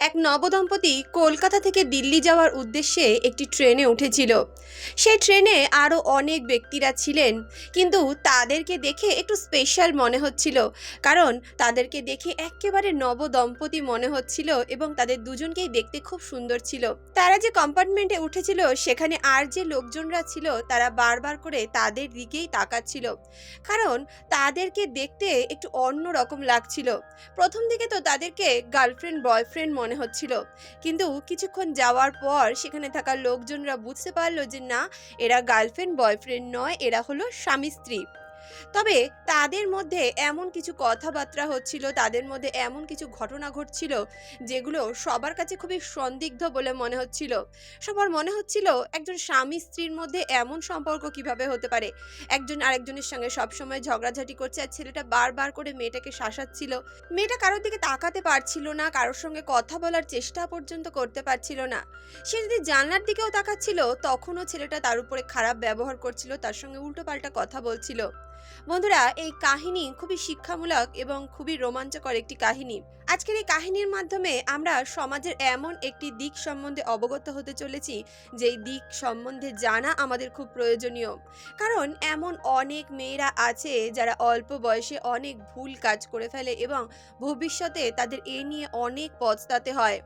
এক নবদম্পতি কলকাতা থেকে দিল্লি যাওয়ার উদ্দেশ্যে একটি ট্রেনে উঠেছিল। সেই ট্রেনে আরও অনেক ব্যক্তিরা ছিলেন, কিন্তু তাদেরকে দেখে একটু স্পেশাল মনে হচ্ছিল, কারণ তাদেরকে দেখে একেবারে নবদম্পতি মনে হচ্ছিল এবং তাদের দুজনকেই দেখতে খুব সুন্দর ছিল। তারা যে কম্পার্টমেন্টে উঠেছিল, সেখানে আর যে লোকজনরা ছিল, তারা বারবার করে তাদের দিকেই তাকাচ্ছিল, কারণ তাদেরকে দেখতে একটু অন্য রকম লাগছিল। প্রথম দিকে তো তাদেরকে গার্লফ্রেন্ড বয়ফ্রেন্ড মনে হচ্ছিল। কিন্তু কিছুক্ষণ যাওয়ার পর সেখানে থাকা লোকজনরা বুঝতে পারল যে না, এরা গার্লফ্রেন্ড বয়ফ্রেন্ড নয়, এরা হলো স্বামী স্ত্রী। তবে তাদের মধ্যে এমন কিছু কথাবার্তা হচ্ছিল, তাদের মধ্যে এমন কিছু ঘটনা ঘটছিল, যেগুলো সবার কাছে খুবই সন্দিগ্ধ বলে মনে হচ্ছিল। সবার মনে হচ্ছিল একজন স্বামী স্ত্রীর মধ্যে এমন সম্পর্ক কীভাবে হতে পারে? একজন আরেকজনের সঙ্গে সবসময় ঝগড়াঝাটি করছে আর ছেলেটা বারবার করে মেয়েটাকে শাসাচ্ছিল। মেয়েটা কারোর দিকে তাকাতে পারছিল না, কারোর সঙ্গে কথা বলার চেষ্টা পর্যন্ত করতে পারছিল না। সে যদি জানলার দিকেও তাকাচ্ছিল, তখনও ছেলেটা তার উপরে খারাপ ব্যবহার করছিল, তার সঙ্গে উল্টোপাল্টা কথা বলছিল। বন্ধুরা, এই কাহিনী খুবই শিক্ষামূলক এবং খুবই রোমাঞ্চকর একটি কাহিনী। আজকের এই কাহিনীর মাধ্যমে আমরা সমাজের এমন একটি দিক সম্বন্ধে অবগত হতে চলেছি, যেই দিক সম্বন্ধে জানা আমাদের খুব প্রয়োজনীয়। কারণ এমন অনেক মেয়েরা আছে যারা অল্প বয়সে অনেক ভুল কাজ করে ফেলে এবং ভবিষ্যতে তাদের এ নিয়ে অনেক পস্তাতে হয়।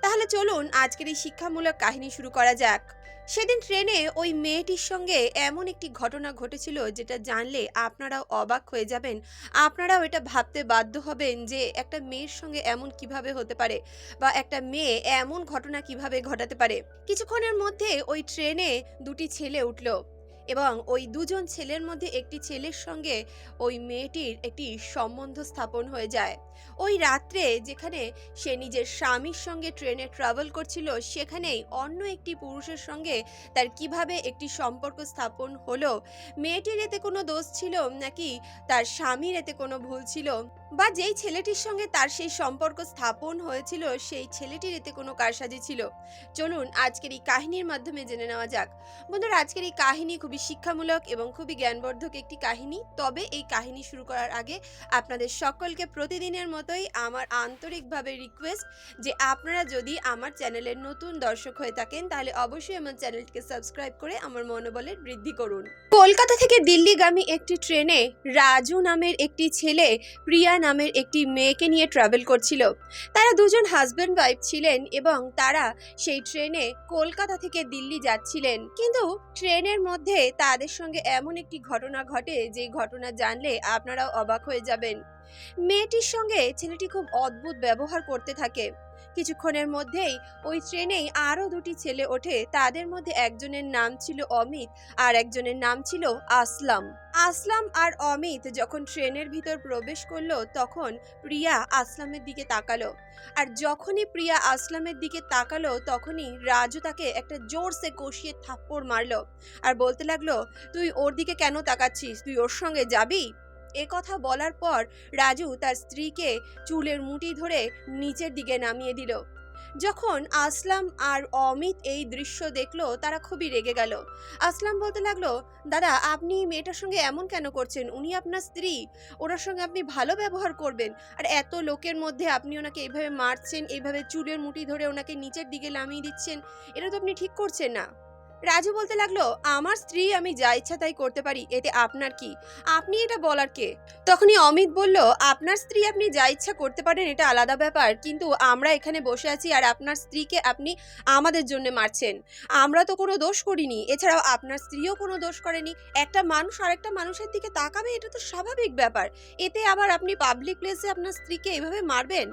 তাহলে চলুন আজকের এই শিক্ষামূলক কাহিনী শুরু করা যাক। সেদিন ট্রেনে ওই মেয়েটির সঙ্গে এমন একটি ঘটনা ঘটেছিল যেটা জানলে আপনারাও অবাক হয়ে যাবেন। আপনারাও এটা ভাবতে বাধ্য হবেন যে একটা মেয়ের সঙ্গে এমন কীভাবে হতে পারে বা একটা মেয়ে এমন ঘটনা কীভাবে ঘটাতে পারে। কিছুক্ষণের মধ্যে ওই ট্রেনে দুটি ছেলে উঠল। এবং ওই দুজন ছেলের মধ্যে একটি ছেলের সঙ্গে ওই মেয়েটির একটি সম্বন্ধ স্থাপন হয়ে যায়। ওই রাত্রে যেখানে সে নিজের স্বামীর সঙ্গে ট্রেনে ট্রাভেল করছিল, সেখানেই অন্য একটি পুরুষের সঙ্গে তার কীভাবে একটি সম্পর্ক স্থাপন হলো, মেয়েটির এতে কোনো দোষ ছিল নাকি তার স্বামীর এতে কোনো ভুল ছিল? বা যেই ছেলেটির সঙ্গে তার সেই সম্পর্ক স্থাপন হয়েছিল, সেই ছেলেটির এতে কোনো কারসাজি ছিল? চলুন আজকের এই কাহিনীর মাধ্যমে জেনে নেওয়া যাক। বন্ধুরা, আজকের এই কাহিনী খুবই শিক্ষামূলক এবং খুবই জ্ঞানবর্ধক একটি কাহিনী। তবে এই কাহিনী শুরু করার আগে আপনাদের সকলকে প্রতিদিনের মতোই আমার আন্তরিকভাবে রিকোয়েস্ট যে আপনারা যদি আমার চ্যানেলের নতুন দর্শক হয়ে থাকেন, তাহলে অবশ্যই আমার চ্যানেলটিকে সাবস্ক্রাইব করে আমার মনোবলের বৃদ্ধি করুন। কলকাতা থেকে দিল্লিগামী একটি ট্রেনে রাজু নামের একটি ছেলে প্রিয়া নামের একটি মেয়েকে নিয়ে ট্রাভেল করছিল। তারা দুজন হাজব্যান্ড ওয়াইফ ছিলেন এবং তারা সেই ট্রেনে কলকাতা থেকে দিল্লি যাচ্ছিলেন। কিন্তু ট্রেনের মধ্যে তাদের সঙ্গে এমন একটি ঘটনা ঘটে, যে ঘটনা জানলে আপনারাও অবাক হয়ে যাবেন। মেয়েটির সঙ্গে ছেলেটি খুব অদ্ভুত ব্যবহার করতে থাকে। কিছুক্ষণের মধ্যেই ওই ট্রেনেই আরও দুটি ছেলে ওঠে। তাদের মধ্যে একজনের নাম ছিল অমিত আর একজনের নাম ছিল আসলাম। আসলাম আর অমিত যখন ট্রেনের ভিতর প্রবেশ করল তখন প্রিয়া আসলামের দিকে তাকালো। আর যখনই প্রিয়া আসলামের দিকে তাকালো তখনই রাজু তাকে একটা জোরসে কষিয়ে থাপ্পড় মারলো। আর বলতে লাগল, তুই ওর দিকে কেন তাকাচ্ছিস? তুই ওর সঙ্গে যাবি? এ কথা বলার পর রাজু তার স্ত্রীকে চুলের মুঠি ধরে নিচের দিকে নামিয়ে দিল। যখন আসলাম আর অমিত এই দৃশ্য দেখল, তারা খুবই রেগে গেল। আসলাম বলতে লাগল, দাদা, আপনি মেয়েটার সঙ্গে এমন কেন করছেন? উনি আপনার স্ত্রী। ওনার সঙ্গে আপনি ভালো ব্যবহার করবেন। আর এত লোকের মধ্যে আপনি ওনাকে এইভাবে মারছেন এইভাবে চুলের মুঠি ধরে ওনাকে নিচের দিকে নামিয়ে দিচ্ছেন, এটা তো আপনি ঠিক করছেন না। রাজু বলতে লাগল, আমার স্ত্রী, আমি যা ইচ্ছা তাই করতে পারি, এতে আপনার কি? আপনি এটা বলার কে? তখনই অমিত বলল, আপনার স্ত্রী আপনি যা ইচ্ছা করতে পারেন, এটা আলাদা ব্যাপার, কিন্তু আমরা এখানে বসে আছি আর আপনার স্ত্রীকে আপনি আমাদের জন্য মারছেন। আমরা তো কোনো দোষ করিনি, এছাড়াও আপনার স্ত্রীও কোনো দোষ করেনি। একটা মানুষ আরেকটা মানুষের দিকে তাকাবে, এটা তো স্বাভাবিক ব্যাপার। এতে আবার আপনি পাবলিক প্লেসে আপনার স্ত্রীকে এভাবে মারবেন?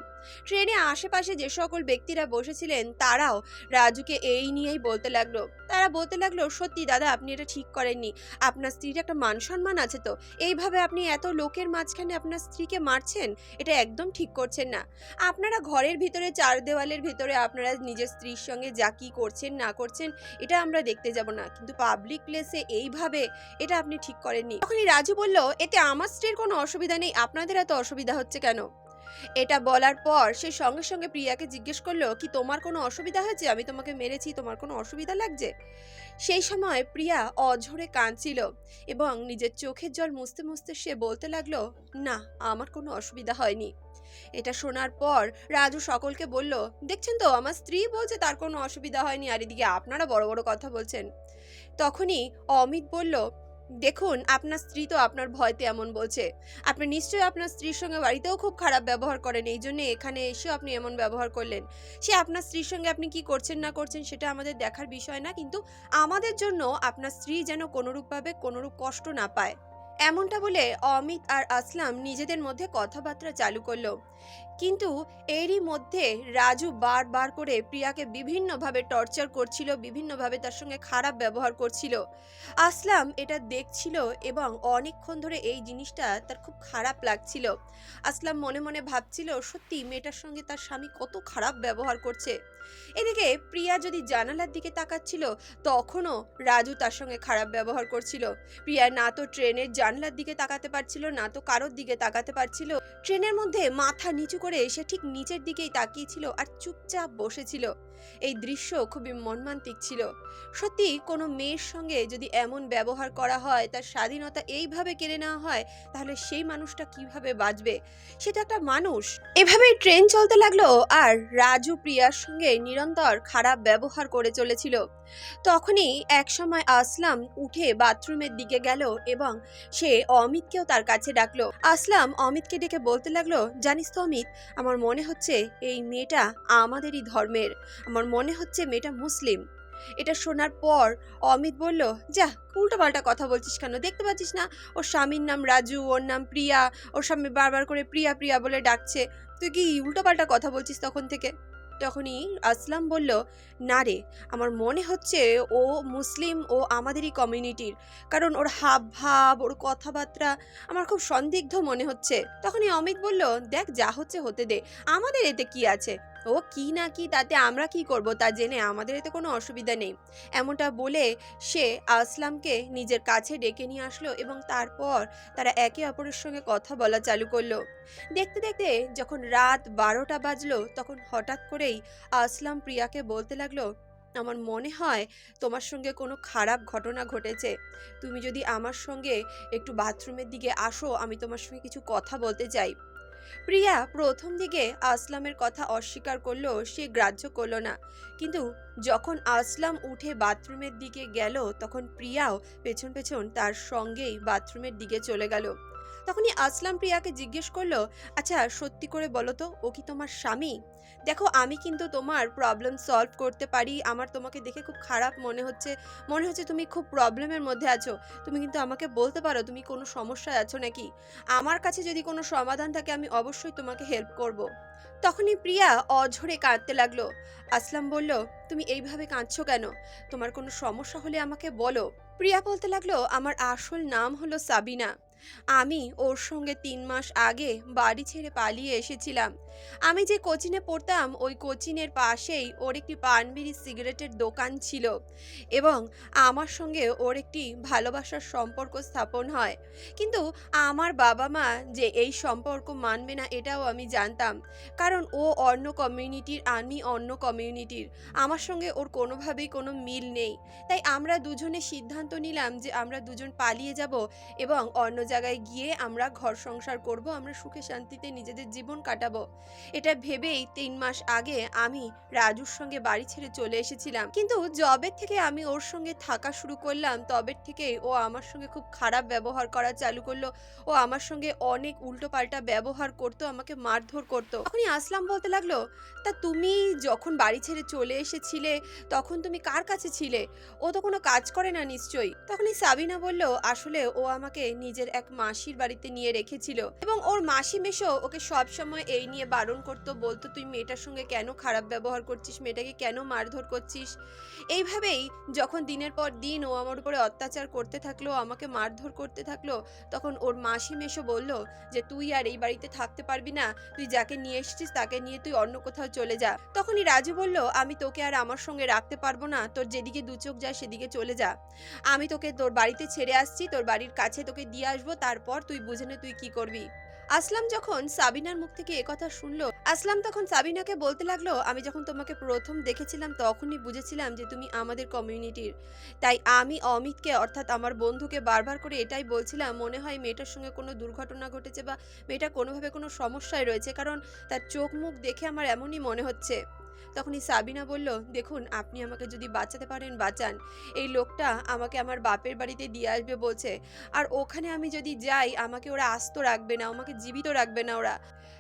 ট্রেনে আশেপাশে যে সকল ব্যক্তিরা বসেছিলেন, তারাও রাজুকে এই নিয়েই বলতে লাগল। তারা বলতে লাগল, সত্যি দাদা, আপনি এটা ঠিক করেননি। আপনার স্ত্রীর একটা মান সম্মান আছে তো। এইভাবে আপনি এত লোকের মাঝখানে আপনার স্ত্রীকে মারছেন, এটা একদম ঠিক করছেন না। আপনারা ঘরের ভিতরে, চার দেওয়ালের ভিতরে, আপনারা নিজের স্ত্রীর সঙ্গে যা কি করছেন, না করছেন, এটা আমরা দেখতে যাব না। কিন্তু পাবলিক প্লেসে এইভাবে এটা আপনি ঠিক করেননি। তখনই রাজু বলল, এতে আমার স্ত্রীর কোনো অসুবিধা নেই। আপনাদের এত অসুবিধা হচ্ছে কেন? এটা বলার পর সে সঙ্গে সঙ্গে প্রিয়াকে জিজ্ঞেস করল, কি তোমার কোনো অসুবিধা হয়েছে? আমি তোমাকে মেরেছি, তোমার কোনো অসুবিধা লাগছে? সেই সময় প্রিয়া অঝরে কাঁদছিল এবং নিজের চোখের জল মুছতে মুছতে সে বলতে লাগল, না, আমার কোনো অসুবিধা হয়নি। এটা শোনার পর রাজু সকলকে বলল, দেখছেন তো, আমার স্ত্রী বলছে তার কোনো অসুবিধা হয়নি, আর এদিকে আপনারা বড় বড় কথা বলছেন। তখনই অমিত বলল দেখুন, আপনার স্ত্রী তো আপনার ভয়তে এমন বলছে। আপনি নিশ্চয়ই আপনার স্ত্রীর সঙ্গে বাড়িতেও খুব খারাপ ব্যবহার করেন, এই জন্য এখানে এসেও আপনি এমন ব্যবহার করলেন। সে আপনার স্ত্রীর সঙ্গে আপনি কি করছেন, না করছেন, সেটা আমাদের দেখার বিষয় না, কিন্তু আমাদের জন্য আপনার স্ত্রী যেন কোনোরূপভাবে কোনোরূপ কষ্ট না পায়। এমনটা বলে অমিত আর আসলাম নিজেদের মধ্যে কথাবার্তা চালু করল। কিন্তু এরই মধ্যে রাজু বারবার করে প্রিয়াকে বিভিন্নভাবে টর্চার করছিল, বিভিন্নভাবে তার সঙ্গে খারাপ ব্যবহার করছিল। আসলাম এটা দেখছিল এবং অনেকক্ষণ ধরে এই জিনিসটা তার খুব খারাপ লাগছিল। আসলাম মনে মনে ভাবছিল, সত্যি মেয়েটার সঙ্গে তার স্বামী কত খারাপ ব্যবহার করছে? এদিকে প্রিয়া যদি জানালার দিকে তাকাচ্ছিল, তখনও রাজু তার সঙ্গে খারাপ ব্যবহার করছিল। প্রিয়া না তো ট্রেনের জানলার দিকে তাকাতে পারছিল, না তো কারোর দিকে তাকাতে পারছিল। ট্রেনের মধ্যে মাথা নিচু করে সে ঠিক নিচের দিকেই তাকিয়েছিল আর চুপচাপ বসেছিল। এই দৃশ্য খুবই মর্মান্তিক ছিল। সত্যি কোনো মেয়ের সঙ্গে যদি এমন ব্যবহার করা হয়, তার স্বাধীনতা এইভাবে কেড়ে নেওয়া হয়, তাহলে সেই মানুষটা কীভাবে বাঁচবে? সেটা একটা মানুষ। এভাবেই ট্রেন চলতে লাগল আর রাজু প্রিয়ার সঙ্গে নিরন্তর খারাপ ব্যবহার করে চলেছিল। তখনই একসময় আসলাম উঠে বাথরুমের দিকে গেল এবং সে অমিতকেও তার কাছে ডাকলো। আসলাম অমিতকে ডেকে বলতে লাগল, জানিস তো অমিত আমার মনে হচ্ছে এই মেয়েটা আমাদেরই ধর্মের। আমার মনে হচ্ছে মেয়েটা মুসলিম। এটা শোনার পর অমিত বলল, যা, উল্টোপাল্টা কথা বলছিস কেন? দেখতে পাচ্ছিস না? ওর স্বামীর নাম রাজু, ওর নাম প্রিয়া, ওর স্বামী বারবার করে প্রিয়া প্রিয়া বলে ডাকছে। তুই কি উল্টোপাল্টা কথা বলছিস তখন থেকে? তখনই আসলাম বলল, না রে, আমার মনে হচ্ছে ও মুসলিম ও আমাদেরই কমিউনিটির কারণ ওর হাব ভাব ওর কথাবার্তা আমার খুব সন্দিগ্ধ মনে হচ্ছে। তখনই অমিত বলল, দেখ যা হচ্ছে হতে দে। আমাদের এতে কি আছে? ও কি না কি, তাতে আমরা কি করব তা জেনে আমাদের এতে কোনো অসুবিধা নেই। এমনটা বলে সে আসলামকে নিজের কাছে ডেকে নিয়ে আসলো এবং তারপর তারা একে অপরের সঙ্গে কথা বলা চালু করল। দেখতে দেখতে যখন রাত বারোটা বাজলো, তখন হঠাৎ করেই আসলাম প্রিয়াকে বলতে লাগল, আমার মনে হয় তোমার সঙ্গে কোনো খারাপ ঘটনা ঘটেছে। তুমি যদি আমার সঙ্গে একটু বাথরুমের দিকে আসো, আমি তোমার সঙ্গে কিছু কথা বলতে চাই। প্রিয়া প্রথম দিকে আসলামের কথা অস্বীকার করলেও সে গ্রাহ্য করল না। কিন্তু যখন আসলাম উঠে বাথরুমের দিকে গেল, তখন প্রিয়াও পেছন পেছন তার সঙ্গেই বাথরুমের দিকে চলে গেল। তখনই আসলাম প্রিয়াকে জিজ্ঞেস করল আচ্ছা সত্যি করে বলো তো, ও কি তোমার স্বামী? দেখো, আমি কিন্তু তোমার প্রবলেম সলভ করতে পারি। আমার তোমাকে দেখে খুব খারাপ মনে হচ্ছে। মনে হচ্ছে তুমি খুব প্রবলেমের মধ্যে আছো। তুমি কিন্তু আমাকে বলতে পারো, তুমি কোনো সমস্যায় আছো নাকি? আমার কাছে যদি কোনো সমাধান থাকে, আমি অবশ্যই তোমাকে হেল্প করব। তখনই প্রিয়া অঝরে কাঁদতে লাগল। আসলাম বলল, তুমি এইভাবে কাঁদছো কেন? তোমার কোনো সমস্যা হলে আমাকে বলো। প্রিয়া বলতে লাগল, আমার আসল নাম হলো সাবিনা। আমি ওর সঙ্গে তিন মাস আগে বাড়ি ছেড়ে পালিয়ে এসেছিলাম। আমি যে কোচিনে পড়তাম, ওই কোচিনের পাশেই ওর একটি পানবিড়ি সিগারেটের দোকান ছিল এবং আমার সঙ্গে ওর একটি ভালোবাসার সম্পর্ক স্থাপন হয়। কিন্তু আমার বাবা মা যে এই সম্পর্ক মানবে না, এটাও আমি জানতাম। কারণ ও অন্য কমিউনিটির আমি অন্য কমিউনিটির আমার সঙ্গে ওর কোনোভাবেই কোনো মিল নেই। তাই আমরা দুজনে সিদ্ধান্ত নিলাম যে আমরা দুজন পালিয়ে যাব এবং অন্য জায়গায় গিয়ে আমরা ঘর সংসার করব, আমরা সুখে শান্তিতে নিজেদের জীবন কাটাবো। এটা ভেবেই তিন মাস আগে আমি রাজুর সঙ্গে বাড়ি ছেড়ে চলে এসেছিলাম। কিন্তু জবের থেকে আমি ওর সঙ্গে থাকা শুরু করলাম তবের থেকে ও আমার সঙ্গে খুব খারাপ ব্যবহার করা চালু করল। ও আমার সঙ্গে অনেক উল্টোপাল্টা ব্যবহার করতো, আমাকে মারধর করতো। তখনই আসলাম বলতে লাগল, তা তুমি যখন বাড়ি ছেড়ে চলে এসেছিলে, তখন তুমি কার কাছে ছিলে? ও তো কোনো কাজ করে না নিশ্চয়ই। তখনই সাবিনা বলল, আসলে ও আমাকে নিজের এক মাসির বাড়িতে নিয়ে রেখেছিল এবং ওর মাসি মেশো ওকে সব সময় এই নিয়ে বারণ করতো, বলতো, তুই মেয়েটার সঙ্গে কেন খারাপ ব্যবহার করছিস? মেয়েটাকে কেন মারধর করছিস? এইভাবেই যখন দিনের পর দিন ও আমার উপরে অত্যাচার করতে থাকল, আমাকে মারধর করতে থাকল, তখন ওর মাসি মেশো বলল, যে তুই আর এই বাড়িতে থাকতে পারবি না, তুই যাকে নিয়ে এসেছিস তাকে নিয়ে তুই অন্য কোথাও চলে যা। তখনই রাজু বলল, আমি তোকে আর আমার সঙ্গে রাখতে পারব না। তোর যেদিকে দু চোখ যায় সেদিকে চলে যা। আমি তোকে তোর বাড়িতে ছেড়ে আসছি, তোর বাড়ির কাছে তোকে দিয়ে আসব, তারপর তুই বুঝে নে তুই কি করবি। আসলাম যখন সাবিনার মুখ থেকে একথা শুনলো। আসলাম তখন সাবিনাকে বলতে লাগল, আমি যখন তোমাকে প্রথম দেখেছিলাম তখনই বুঝেছিলাম যে তুমি আমাদের কমিউনিটির তাই আমি অমিতকে, অর্থাৎ আমার বন্ধুকে বারবার করে এটাই বলছিলাম, মনে হয় মেয়েটার সঙ্গে কোনো দুর্ঘটনা ঘটেছে বা মেয়েটা কোনোভাবে কোনো সমস্যায় রয়েছে। কারণ তার চোখ মুখ দেখে আমার এমনই মনে হচ্ছে। তখনই সাবিনা বলল, দেখুন, আপনি আমাকে যদি বাঁচাতে পারেন, বাঁচান। এই লোকটা আমাকে আমার বাপের বাড়িতে দিয়ে আসবে বলছে। আর ওখানে আমি যদি যাই, আমাকে ওরা আস্ত রাখবে না, আমাকে জীবিত রাখবে না ওরা।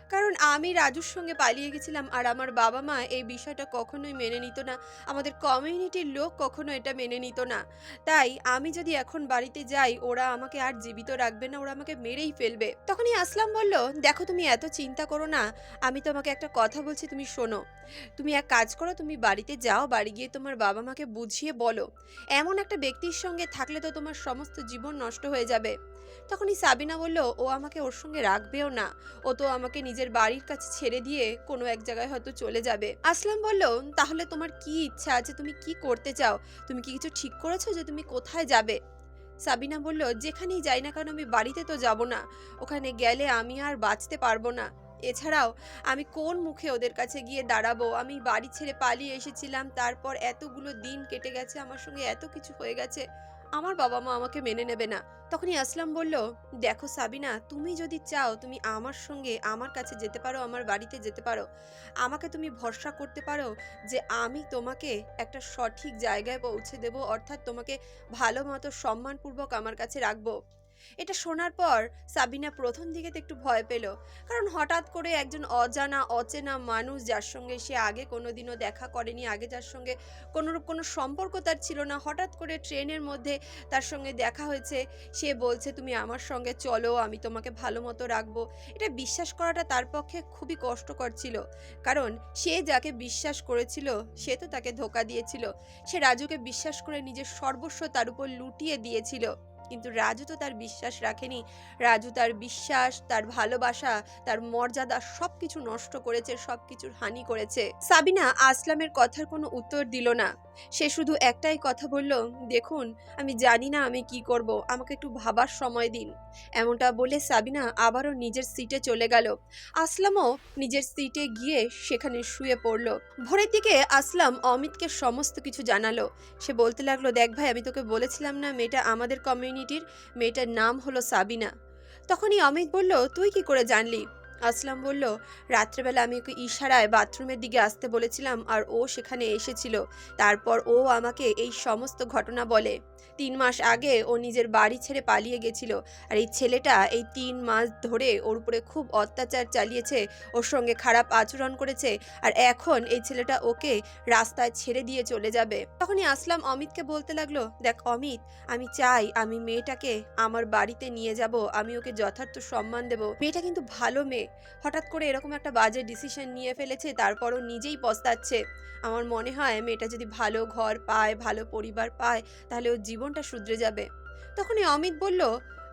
কারণ আমি রাজুর সঙ্গে পালিয়ে গেছিলাম আর আমার বাবা মা এই বিষয়টা কখনোই মেনে নিত না। আমাদের কমিউনিটির লোক কখনো এটা মেনে নিত না। তাই আমি যদি এখন বাড়িতে যাই, ওরা আমাকে আর জীবিত রাখবে না, ওরা আমাকে মেরেই ফেলবে। তখনই আসলাম বলল, দেখো তুমি এত চিন্তা করো না, আমি তোমাকে একটা কথা বলছি, তুমি শোনো। তুমি এক কাজ করো, তুমি বাড়িতে যাও, বাড়ি গিয়ে তোমার বাবা মাকে বুঝিয়ে বলো। এমন একটা ব্যক্তির সঙ্গে থাকলে তো তোমার সমস্ত জীবন নষ্ট হয়ে যাবে। তখনই সাবিনা বলল, ও আমাকে ওর সঙ্গে রাখবেও না। ও তো আমাকে নিজের বাড়ির কাছে ছেড়ে দিয়ে কোনো এক জায়গায় হয়তো চলে যাবে। আসলাম বলল, তাহলে তোমার কি ইচ্ছা আছে? তুমি কি করতে চাও? তুমি কি কিছু ঠিক করেছ যে তুমি কোথায় যাবে? সাবিনা বলল, যেখানেই যাই না কারণ আমি বাড়িতে তো যাব না। ওখানে গেলে আমি আর বাঁচতে পারব না। এছাড়াও, আমি কোন মুখে ওদের কাছে গিয়ে দাঁড়াবো? আমি বাড়ি ছেড়ে পালিয়ে এসেছিলাম, তারপর এতগুলো দিন কেটে গেছে, আমার সঙ্গে এত কিছু হয়ে গেছে। আমার বাবা মা আমাকে মেনে নেবে না। তখনই আসলাম বলল, দেখো সাবিনা, তুমি যদি চাও তুমি আমার সঙ্গে আমার কাছে যেতে পারো, আমার বাড়িতে যেতে পারো। আমাকে তুমি ভরসা করতে পারো যে আমি তোমাকে একটা সঠিক জায়গায় পৌঁছে দেব, অর্থাৎ তোমাকে ভালো মতো সম্মানপূর্বক আমার কাছে রাখব। এটা শোনার পর সাবিনা প্রথম দিকে তো একটু ভয় পেল, কারণ হঠাৎ করে একজন অজানা, অচেনা মানুষ যার সঙ্গে সে আগে কোনোদিনও দেখা করেনি, আগে যার সঙ্গে কোনোরূপ কোনো সম্পর্ক তার ছিল না, হঠাৎ করে ট্রেনের মধ্যে তার সঙ্গে দেখা হয়েছে, সে বলছে, তুমি আমার সঙ্গে চলো, আমি তোমাকে ভালো মতো রাখব। এটা বিশ্বাস করাটা তার পক্ষে খুবই কষ্টকর ছিল, কারণ সে যাকে বিশ্বাস করেছিল, সে তো তাকে ধোকা দিয়েছিল, সে রাজুকে বিশ্বাস করে নিজের সর্বস্ব তার উপর লুটিয়ে দিয়েছিল। কিন্তু রাজু তো তার বিশ্বাস রাখেনি। রাজু তার বিশ্বাস, তার ভালোবাসা, তার মর্যাদা সবকিছু নষ্ট করেছে, সবকিছুর হানি করেছে। সাবিনা আসলামের কথার কোনো উত্তর দিল না। সে শুধু একটাই কথা বলল, দেখুন, আমি জানি না আমি কি করব, আমাকে একটু ভাবার সময় দিন। এমনটা বলে সাবিনা আবারও নিজের সিটে চলে গেল। আসলামও নিজের সিটে গিয়ে সেখানে শুয়ে পড়ল। ভোরের দিকে আসলাম অমিতকে সমস্ত কিছু জানালো। সে বলতে লাগল, দেখ ভাই, আমি তোকে বলেছিলাম না, মেয়েটা আমাদের কমিউনিটির মেয়েটার নাম হলো সাবিনা। তখনই অমিত বলল তুই কি করে জানলি? আসলাম বলল, রাত্রেবেলা আমি ওকে ইশারায় বাথরুমের দিকে আসতে বলেছিলাম আর ও সেখানে এসেছিল। তারপর ও আমাকে এই সমস্ত ঘটনা বলে। তিন মাস আগে ও নিজের বাড়ি ছেড়ে পালিয়ে গেছিল আর এই ছেলেটা এই তিন মাস ধরে ওর উপরে খুব অত্যাচার চালিয়েছে, ওর সঙ্গে খারাপ আচরণ করেছে আর এখন এই ছেলেটা ওকে রাস্তায় ছেড়ে দিয়ে চলে যাবে। তখনই আসলাম অমিতকে বলতে লাগল, দেখ অমিত, আমি চাই আমি মেয়েটাকে আমার বাড়িতে নিয়ে যাব, আমি ওকে যথার্থ সম্মান দেব। মেয়েটা কিন্তু ভালো মেয়ে হঠাৎ করে এরকম একটা বাজে ডিসিশন নিয়ে ফেলেছে, তারপরও নিজেই পস্তাচ্ছে। আমার মনে হয় মেয়েটা যদি ভালো ঘর পায়, ভালো পরিবার পায়, তাহলে ওর জীবনটা শুধরে যাবে। তখনই অমিত বলল,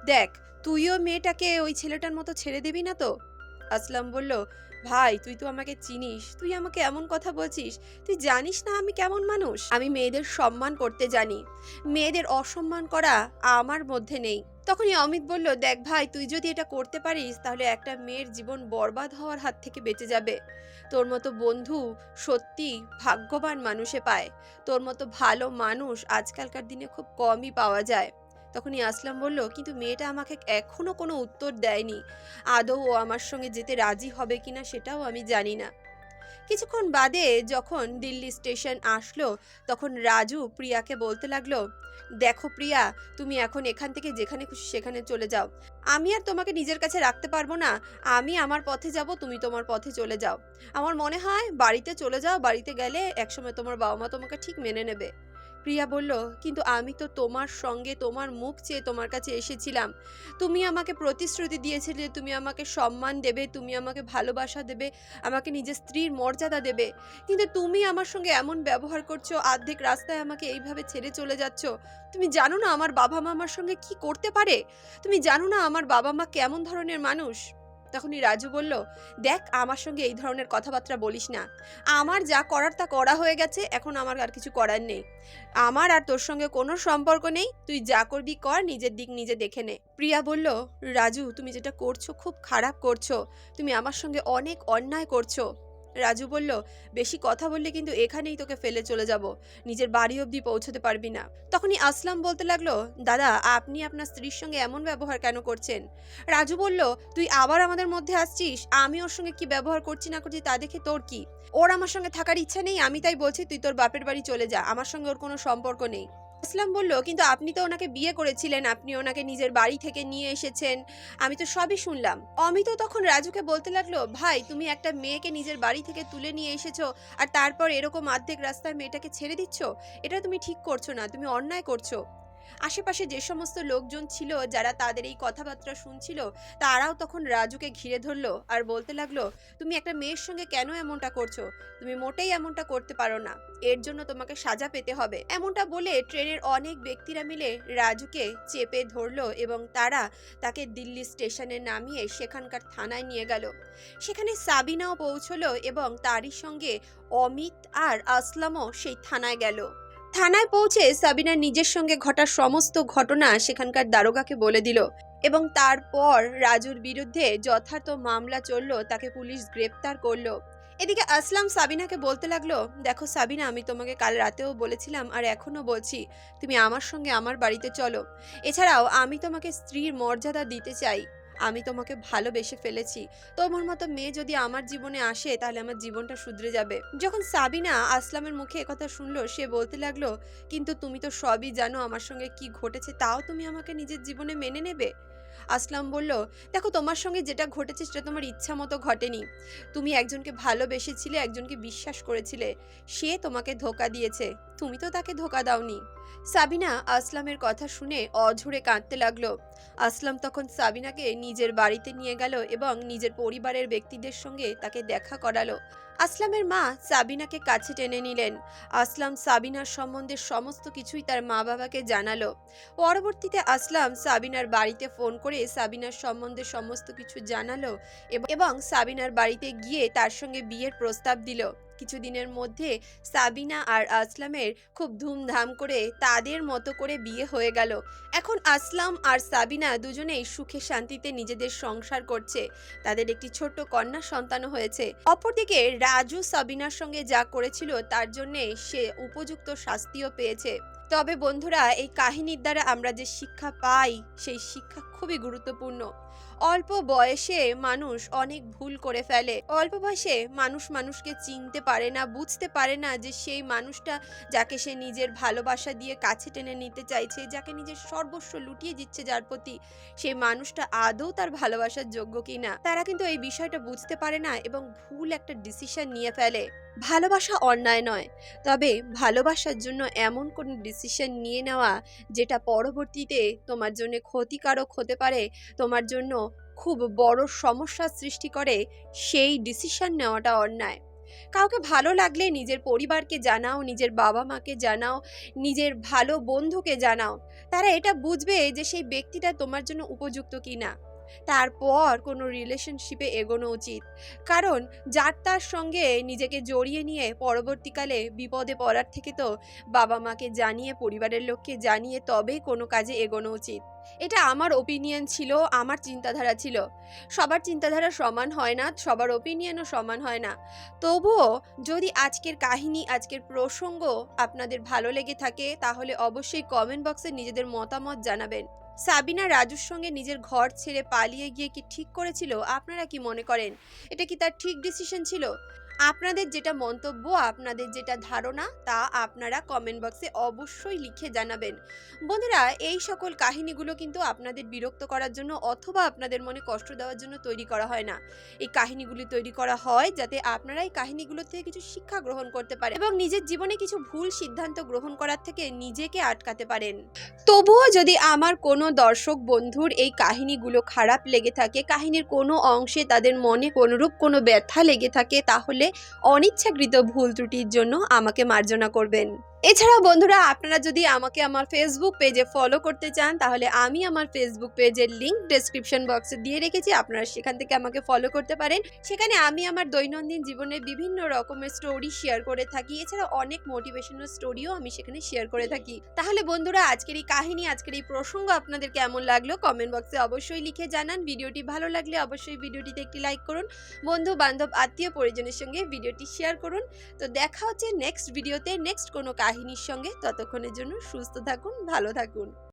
দেখ, তুইও মেয়েটাকে ওই ছেলেটার মতো ছেড়ে দিবি না তো? আসলাম বলল ভাই, তুই তো আমাকে চিনিস। তুই আমাকে এমন কথা বলছিস, তুই জানিস না আমি কেমন মানুষ? আমি মেয়েদের সম্মান করতে জানি। মেয়েদের অসম্মান করা আমার মধ্যে নেই। তখনই অমিত বলল, দেখ ভাই, তুই যদি এটা করতে পারিস, তাহলে একটা মেয়ের জীবন বরবাদ হওয়ার হাত থেকে বেঁচে যাবে। তোর মতো বন্ধু সত্যি ভাগ্যবান মানুষে পায়। তোর মতো ভালো মানুষ আজকালকার দিনে খুব কমই পাওয়া যায়। তখনই আসলাম, বলল, কিন্তু মেয়েটা আমাকে এখনও কোনো উত্তর দেয়নি। আদৌ ও আমার সঙ্গে যেতে রাজি হবে কিনা সেটাও আমি জানি না। কিছুক্ষণ বাদে যখন দিল্লি স্টেশন আসলো, তখন রাজু প্রিয়াকে বলতে লাগল, দেখো প্রিয়া, তুমি এখন এখান থেকে যেখানে খুশি সেখানে চলে যাও। আমি আর তোমাকে নিজের কাছে রাখতে পারব না। আমি আমার পথে যাব, তুমি তোমার পথে চলে যাও। আমার মনে হয় বাড়িতে চলে যাও, বাড়িতে গেলে একসময় তোমার বাবা মা তোমাকে ঠিক মেনে নেবে। প্রিয়া বলল, কিন্তু আমি তো তোমার সঙ্গে তোমার মুখ চেয়ে তোমার কাছে এসেছিলাম। তুমি আমাকে প্রতিশ্রুতি দিয়েছিলে, তুমি আমাকে সম্মান দেবে, তুমি আমাকে ভালোবাসা দেবে, আমাকে নিজের স্ত্রীর মর্যাদা দেবে। কিন্তু তুমি আমার সঙ্গে এমন ব্যবহার করছ, অর্ধেক রাস্তায় আমাকে এইভাবে ছেড়ে চলে যাচ্ছ। তুমি জানো না আমার বাবা মা আমার সঙ্গে কি করতে পারে? তুমি জানো না আমার বাবা মা কেমন ধরনের মানুষ? তখনই রাজু বলল, দেখ, আমার সঙ্গে এই ধরনের কথাবার্তা বলিস না। আমার যা করার তা করা হয়ে গেছে, এখন আমার আর কিছু করার নেই। আমার আর তোর সঙ্গে কোনো সম্পর্ক নেই। তুই যা করবি কর, নিজের দিক নিজে দেখে নে। প্রিয়া বলল, রাজু, তুমি যেটা করছ, খুব খারাপ করছ। তুমি আমার সঙ্গে অনেক অন্যায় করছ। রাজু বলল, বেশি কথা বললে কিন্তু এখানেই তোকে ফেলে চলে যাব। নিজের বাড়ি অবধি পৌঁছতে পারবি না। তখনই আসলাম বলতে লাগল, দাদা, আপনি আপনার স্ত্রীর সঙ্গে এমন ব্যবহার কেন করছেন? রাজু বলল, তুই আবার আমাদের মধ্যে আসছিস? আমি ওর সঙ্গে কি ব্যবহার করছি না করছি তা দেখে তোর কি? ওর আমার সঙ্গে থাকার ইচ্ছা নেই, আমি তাই বলছি তুই তোর বাপের বাড়ি চলে যা, আমার সঙ্গে ওর কোনো সম্পর্ক নেই। ইসলাম বলল, কিন্তু আপনি তো ওনাকে বিয়ে করেছিলেন, আপনি ওনাকে নিজের বাড়ি থেকে নিয়ে এসেছেন। আমি তো সবই শুনলাম। অমিত তখন রাজুকে বলতে লাগল, ভাই, তুমি একটা মেয়েকে নিজের বাড়ি থেকে তুলে নিয়ে এসেছ আর তারপর এরকম অর্ধেক রাস্তায় মেয়েটাকে ছেড়ে দিচ্ছ? এটা তুমি ঠিক করছ না, তুমি অন্যায় করছ। আশেপাশে যে সমস্ত লোকজন ছিল, যারা তাদের এই কথাবার্তা শুনছিল, তারাও তখন রাজুকে ঘিরে ধরলো আর বলতে লাগল, তুমি একটা মেয়ের সঙ্গে কেন এমনটা করছ? তুমি মোটেই এমনটা করতে পারো না। এর জন্য তোমাকে সাজা পেতে হবে। এমনটা বলে ট্রেনের অনেক ব্যক্তিরা মিলে রাজুকে চেপে ধরলো এবং তারা তাকে দিল্লি স্টেশনে নামিয়ে সেখানকার থানায় নিয়ে গেল। সেখানে সাবিনাও পৌঁছলো এবং তারই সঙ্গে অমিত আর আসলামও সেই থানায় গেল। থানায় পৌঁছে সাবিনা নিজের সঙ্গে ঘটা সমস্ত ঘটনা সেখানকার দারোগাকে বলে দিল এবং তারপর রাজুর বিরুদ্ধে যথার্থ মামলা চলল, তাকে পুলিশ গ্রেপ্তার করল। এদিকে আসলাম সাবিনাকে বলতে লাগল, দেখো সাবিনা, আমি তোমাকে কাল রাতেও বলেছিলাম আর এখনও বলছি, তুমি আমার সঙ্গে আমার বাড়িতে চলো। এছাড়াও আমি তোমাকে স্ত্রীর মর্যাদা দিতে চাই। আমি তোমাকে ভালোবেসে ফেলেছি। তোমার মতো মেয়ে যদি আমার জীবনে আসে, তাহলে আমার জীবনটা শুধরে যাবে। যখন সাবিনা আসলামের মুখে একথা শুনলো, সে বলতে লাগল, কিন্তু তুমি তো সবই জানো আমার সঙ্গে কি ঘটেছে, তাও তুমি আমাকে নিজের জীবনে মেনে নেবে? আসলাম বলল, দেখো, তোমার সঙ্গে যেটা ঘটেছে, সেটা তোমার ইচ্ছা মতো ঘটেনি। তুমি একজনকে ভালোবেসেছিলে, একজনকে বিশ্বাস করেছিলে। সে তোমাকে ধোকা দিয়েছে। তুমি তো তাকে ধোকা দাওনি। সাবিনা আসলামের কথা শুনে অঝরে কাঁদতে লাগল। আসলাম তখন সাবিনাকে নিজের বাড়িতে নিয়ে গেল এবং নিজের পরিবারের ব্যক্তিদের সঙ্গে তাকে দেখা করালো। আসলামের মা সাবিনাকে কাছে টেনে নিলেন। আসলাম সাবিনার সম্বন্ধে সমস্ত কিছুই তার মা বাবাকে জানালো। পরবর্তীতে আসলাম সাবিনার বাড়িতে ফোন করে সাবিনার সম্বন্ধে সমস্ত কিছু জানালো এবং- সাবিনার বাড়িতে গিয়ে তার সঙ্গে বিয়ের প্রস্তাব দিল। কিছুদিনের মধ্যে সাবিনা আর আসলামের খুব ধুমধাম করে তাদের মতো করে বিয়ে হয়ে গেল। এখন আসলাম আর সাবিনা দুজনেই সুখে শান্তিতে নিজেদের সংসার করছে। তাদের একটি ছোট্ট কন্যা সন্তানও হয়েছে। অপরদিকে রাজু সাবিনার সঙ্গে যা করেছিল তার জন্যে সে উপযুক্ত শাস্তিও পেয়েছে। তবে বন্ধুরা, এই কাহিনীর দ্বারা আমরা যে শিক্ষা পাই, সেই শিক্ষা খুবই গুরুত্বপূর্ণ। অল্প বয়সে মানুষ অনেক ভুল করে ফেলে। অল্প বয়সে মানুষ মানুষকে চিনতে পারে না, বুঝতে পারে না যে সেই মানুষটা যাকে সে নিজের ভালোবাসা দিয়ে কাছে টেনে নিতে চাইছে, যাকে নিজের সর্বস্ব লুটিয়ে দিচ্ছে যার প্রতি সেই মানুষটা আদৌ তার ভালোবাসার যোগ্য কিনা। তারা কিন্তু এই বিষয়টা বুঝতে পারে না এবং ভুল একটা ডিসিশন নিয়ে ফেলে। ভালোবাসা অন্যায় নয়, তবে ভালোবাসার জন্য এমন কোনো ডিসিশন নিয়ে নেওয়া যেটা পরবর্তীতে তোমার জন্য ক্ষতিকারক হতে পারে, তোমার জন্য খুব বড় সমস্যার সৃষ্টি করে, সেই ডিসিশন নেওয়াটা অন্যায়। কাউকে ভালো লাগলে নিজের পরিবারকে জানাও, নিজের বাবা মাকে জানাও, নিজের ভালো বন্ধুকে জানাও। তারা এটা বুঝবে যে সেই ব্যক্তিটা তোমার জন্য উপযুক্ত কিনা। তারপর কোনো রিলেশনশিপে এগোনো উচিত। কারণ যার তার সঙ্গে নিজেকে জড়িয়ে নিয়ে পরবর্তীকালে বিপদে পড়ার থেকে তো বাবা মাকে জানিয়ে, পরিবারের লোককে জানিয়ে তবেই কোনো কাজে এগোনো উচিত। এটা আমার ওপিনিয়ন ছিল, আমার চিন্তাধারা ছিল। সবার চিন্তাধারা সমান হয় না, সবার ওপিনিয়নও সমান হয় না। তবুও যদি আজকের কাহিনী, আজকের প্রসঙ্গ আপনাদের ভালো লেগে থাকে, তাহলে অবশ্যই কমেন্ট বক্সে নিজেদের মতামত জানাবেন। সাবিনা রাজুর সঙ্গে নিজের ঘর ছেড়ে পালিয়ে গিয়ে কি ঠিক করেছিল, আপনারা কি মনে করেন? এটা কি তার ঠিক ডিসিশন ছিল? আপনাদের যেটা মন্তব্য, আপনাদের যেটা ধারণা, তা আপনারা কমেন্ট বক্সে অবশ্যই লিখে জানাবেন। বন্ধুরা, এই সকল কাহিনীগুলো কিন্তু আপনাদের বিরক্ত করার জন্য অথবা আপনাদের মনে কষ্ট দেওয়ার জন্য তৈরি করা হয় না। এই কাহিনীগুলি তৈরি করা হয় যাতে আপনারা এই কাহিনীগুলো থেকে কিছু শিক্ষা গ্রহণ করতে পারেন এবং নিজের জীবনে কিছু ভুল সিদ্ধান্ত গ্রহণ করার থেকে নিজেকে আটকাতে পারেন। তবুও যদি আমার কোনো দর্শক বন্ধুর এই কাহিনীগুলো খারাপ লেগে থাকে, কাহিনীর কোনো অংশে তাদের মনে কোনোরূপ কোনো ব্যথা লেগে থাকে, তাহলে অনিচ্ছাকৃত ভুল ত্রুটির জন্য আমাকে মার্জনা করবেন। এছাড়াও বন্ধুরা, আপনারা যদি আমাকে আমার ফেসবুক পেজে ফলো করতে চান, তাহলে আমি আমার ফেসবুক পেজের লিঙ্ক ডেসক্রিপশন বক্সে দিয়ে রেখেছি। আপনারা সেখান থেকে আমাকে ফলো করতে পারেন। সেখানে আমি আমার দৈনন্দিন জীবনের বিভিন্ন রকমের স্টোরি শেয়ার করে থাকি। এছাড়া অনেক মোটিভেশনাল স্টোরিও আমি সেখানে শেয়ার করে থাকি। তাহলে বন্ধুরা, আজকের এই কাহিনী, আজকের এই প্রসঙ্গ আপনাদের কেমন লাগল? কমেন্ট বক্সে অবশ্যই লিখে জানান। ভিডিওটি ভালো লাগলে অবশ্যই ভিডিওটিতে একটি লাইক করুন। বন্ধু বান্ধব আত্মীয় পরিজনের সঙ্গে ভিডিওটি শেয়ার করুন। তো দেখা হচ্ছে নেক্সট ভিডিওতে নেক্সট কোনো কাহিনীর সঙ্গে ততক্ষণের জন্য সুস্থ থাকুন ভালো থাকুন।